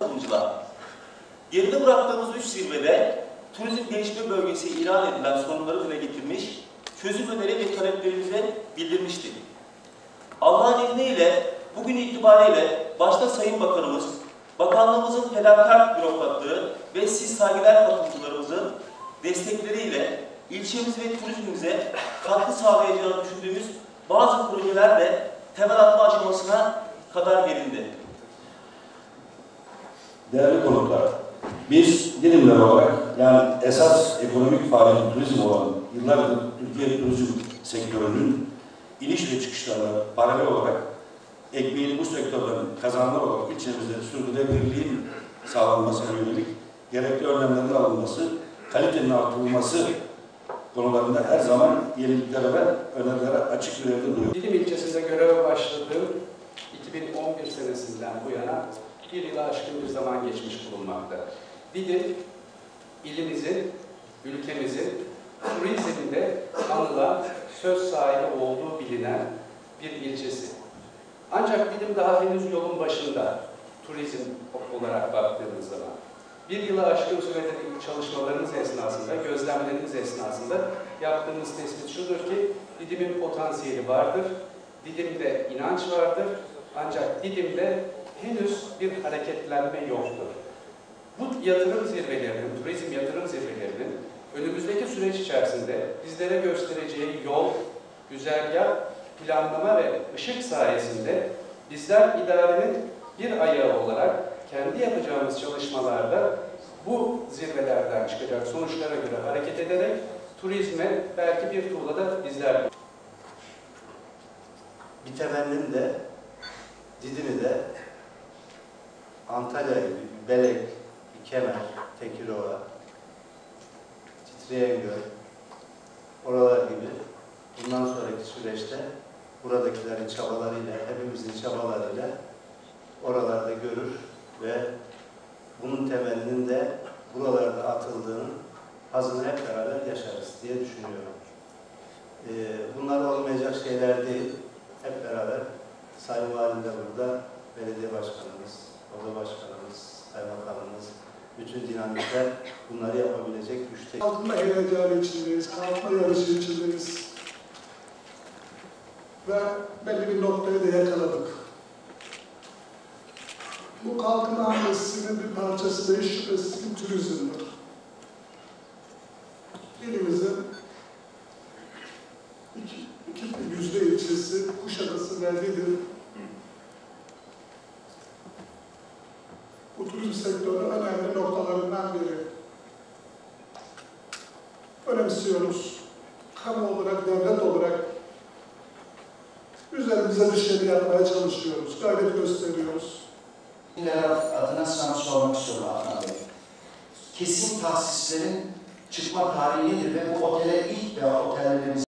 Katılımcılar, geride bıraktığımız üç zirvede turizm gelişme bölgesi ilan edilen sorunları dile getirmiş, çözüm öneri ve taleplerimize bildirmiştik. Allah'ın izniyle bugün itibariyle başta Sayın Bakanımız, Bakanlığımızın fedakar bürokratlığı ve siz saygıdeğer katılımcılarımızın destekleriyle ilçemiz ve turizmimize katkı sağlayacağını düşündüğümüz bazı projelerle temel atma aşamasına kadar gelindi. Değerli konuklar, biz Didimler olarak yani esas ekonomik faaliyet turizm olan yıllardır Türkiye turizm sektörünün iniş ve çıkışlarına paralel olarak ekmeğini bu sektörden kazananlar olarak ilçemizde sürdürülebilirliğin sağlanmasına yönelik gerekli önlemlerin alınması, kalitenin artırılması konularında her zaman yeniliklere ve önerilere açık bir evde duruyor. Didim ilçesinde göreve başladığım 2011 senesinden bu yana bir yıla aşkın bir zaman geçmiş bulunmakta. Didim, ilimizin, ülkemizin turizminde anılan, söz sahibi olduğu bilinen bir ilçesi. Ancak Didim daha henüz yolun başında turizm olarak baktığımız zaman. Bir yıla aşkın sürede çalışmalarımız esnasında, gözlemlerimiz esnasında yaptığımız tespit şudur ki Didim'in potansiyeli vardır, Didim'de inanç vardır ancak Didim'de henüz bir hareketlenme yoktur. Bu yatırım zirvelerinin, turizm yatırım zirvelerinin önümüzdeki süreç içerisinde bizlere göstereceği yol, güzergah, planlama ve ışık sayesinde bizler idarenin bir ayağı olarak kendi yapacağımız çalışmalarda bu zirvelerden çıkacak sonuçlara göre hareket ederek turizme belki bir tuğlada bizler Bir temennim de Didim'i de Antalya Belek, Kemer, Tekirova, Titriyengöl, oralar gibi bundan sonraki süreçte buradakilerin çabalarıyla, hepimizin çabalarıyla oralarda görür ve bunun temelinin de buralarda atıldığının hazını hep beraber yaşarız diye düşünüyorum. Ee, bunlar olmayacak şeyler değil. Hep beraber Sayın Valim de burada, belediye başkanımız, oda başkanımız, kaymakamımız, bütün dinamikler bunları yapabilecek güçte. Kalkınma heyecanı içindeyiz, kalkınma yarışı içindeyiz. Ve belli bir noktayı da yakaladık. Bu kalkınma hamlesinin bir parçası da hiç şüphesiz turizmdir. İlimizin iki, iki yüzde ilçesi, Kuşadası ve Didim bu turizm sektörünün önemli noktalarından biri önemsiyoruz. Kamu olarak, devlet olarak üzerimize düşeni yapmaya çalışıyoruz, gayret gösteriyoruz. Adına sana sormak istiyorum Adnan Bey. Kesin tahsislerin çıkma tarihi nedir ve bu otele ilk veya otellerimiz